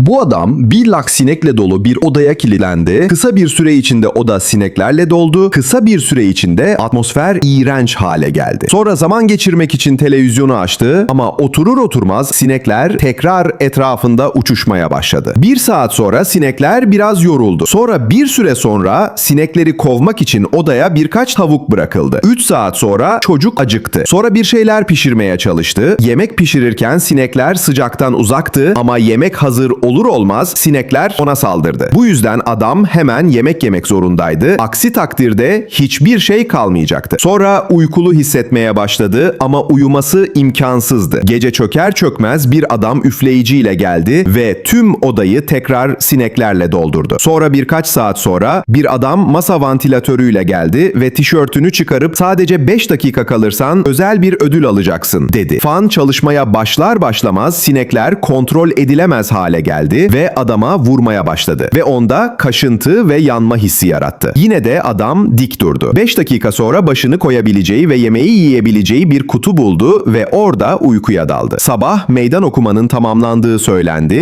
Bu adam bir lak sinekle dolu bir odaya kilitlendi. Kısa bir süre içinde oda sineklerle doldu. Kısa bir süre içinde atmosfer iğrenç hale geldi. Sonra zaman geçirmek için televizyonu açtı ama oturur oturmaz sinekler tekrar etrafında uçuşmaya başladı. Bir saat sonra sinekler biraz yoruldu. Sonra bir süre sonra sinekleri kovmak için odaya birkaç tavuk bırakıldı. 3 saat sonra çocuk acıktı. Sonra bir şeyler pişirmeye çalıştı. Yemek pişirirken sinekler sıcaktan uzaktı ama yemek hazır olur olmaz sinekler ona saldırdı. Bu yüzden adam hemen yemek yemek zorundaydı. Aksi takdirde hiçbir şey kalmayacaktı. Sonra uykulu hissetmeye başladı ama uyuması imkansızdı. Gece çöker çökmez bir adam üfleyiciyle geldi ve tüm odayı tekrar sineklerle doldurdu. Sonra birkaç saat sonra bir adam masa vantilatörüyle geldi ve tişörtünü çıkarıp sadece 5 dakika kalırsan özel bir ödül alacaksın dedi. Fan çalışmaya başlar başlamaz sinekler kontrol edilemez hale geldi ve adama vurmaya başladı ve onda kaşıntı ve yanma hissi yarattı. Yine de adam dik durdu. 5 dakika sonra başını koyabileceği ve yemeği yiyebileceği bir kutu buldu ve orada uykuya daldı. Sabah meydan okumanın tamamlandığı söylendi